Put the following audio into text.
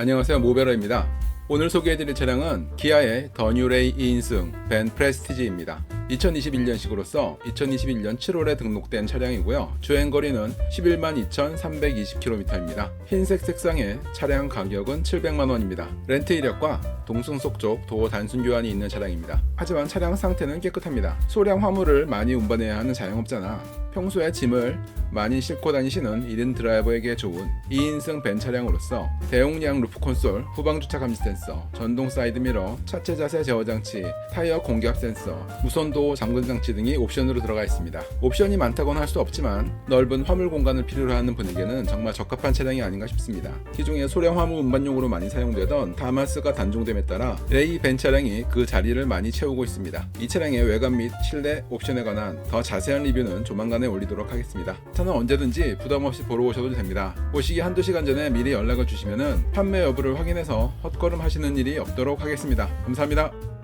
안녕하세요 모베러입니다. 오늘 소개해드릴 차량은 기아의 더 뉴레이 2인승 벤 프레스티지입니다. 2021년식으로서 2021년 7월에 등록된 차량이고요. 주행거리는 11만 2,320km입니다. 흰색 색상의 차량 가격은 700만 원입니다. 렌트 이력과 동승속 쪽 도어 단순 교환이 있는 차량입니다. 하지만 차량 상태는 깨끗합니다. 소량 화물을 많이 운반해야 하는 자영업자나 평소에 짐을 많이 싣고 다니시는 1인 드라이버에게 좋은 2인승 벤 차량으로서 대용량 루프 콘솔, 후방 주차 감지 센서, 전동 사이드 미러, 차체 자세 제어 장치, 타이어 공기압 센서, 무선도 잠금 장치 등이 옵션으로 들어가 있습니다. 옵션이 많다고는 할수 없지만 넓은 화물 공간을 필요로 하는 분에게는 정말 적합한 차량이 아닌가 싶습니다. 기존에 소량 화물 운반용으로 많이 사용되던 다마스가 단종됨에 따라 레이 벤 차량이 그 자리를 많이 채우고 있습니다. 이 차량의 외관 및 실내 옵션에 관한 더 자세한 리뷰는 조만 간에 올리도록 하겠습니다. 차는 언제든지 부담 없이 보러 오셔도 됩니다. 오시기 한두 시간 전에 미리 연락을 주시면 판매 여부를 확인해서 헛걸음 하시는 일이 없도록 하겠습니다. 감사합니다.